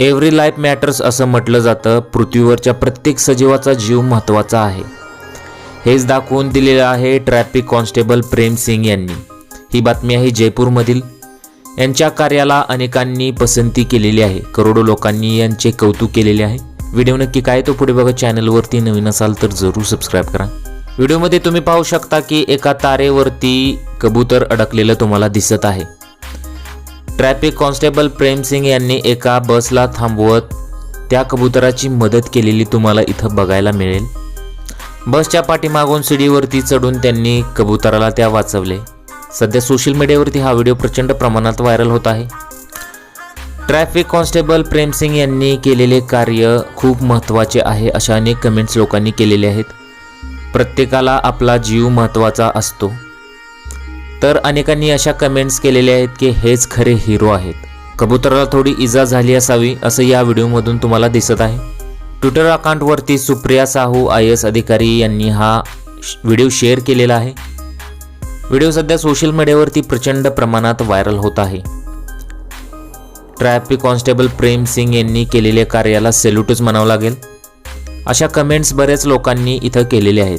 Every life matters असं म्हटलं जातं. पृथ्वीवरच्या प्रत्येक सजीवाचा जीव महत्त्वाचा आहे. हेच दाखवून दिलेलं आहे ट्रॅफिक कॉन्स्टेबल प्रेम सिंग यांनी. ही बातमी आहे जयपूरमधील. यांच्या कार्याला अनेकांनी पसंती केलेली आहे. करोडो लोकांनी यांचे कौतुक केलेले आहे. व्हिडिओ नक्की काय तो पुढे बघा. चॅनलवरती नवीन असाल तर जरूर सबस्क्राईब करा. व्हिडिओमध्ये तुम्ही पाहू शकता की एका तारेवरती कबूतर अडकलेलं तुम्हाला दिसत आहे. ट्रॅफिक कॉन्स्टेबल प्रेम सिंग यांनी एका बसला थांबवत त्या कबुतराची मदत केलेली तुम्हाला इथं बघायला मिळेल. बसच्या पाठीमागून सीडीवरती चढून त्यांनी कबुतराला त्या वाचवले. सध्या सोशल मीडियावरती हा व्हिडिओ प्रचंड प्रमाणात व्हायरल होत आहे. ट्रॅफिक कॉन्स्टेबल प्रेम सिंग यांनी केलेले कार्य खूप महत्त्वाचे आहे अशा अनेक कमेंट्स लोकांनी केलेले आहेत. प्रत्येकाला आपला जीव महत्त्वाचा असतो. तर अनेकांनी अशा कमेंट्स केलेल्या आहेत की हेच खरे हिरो आहेत. कबुतराला थोडी इजा झाली असावी असं या व्हिडिओमधून तुम्हाला दिसत आहे. ट्विटर अकाउंटवरती सुप्रिया साहू आय एस अधिकारी यांनी हा श- व्हिडिओ शेअर केलेला आहे. व्हिडिओ सध्या सोशल मीडियावरती प्रचंड प्रमाणात व्हायरल होत आहे. ट्रॅफिक कॉन्स्टेबल प्रेम सिंग यांनी केलेल्या कार्याला सेल्यूटच म्हणावं लागेल. अशा कमेंट्स बऱ्याच लोकांनी इथं केलेल्या आहेत.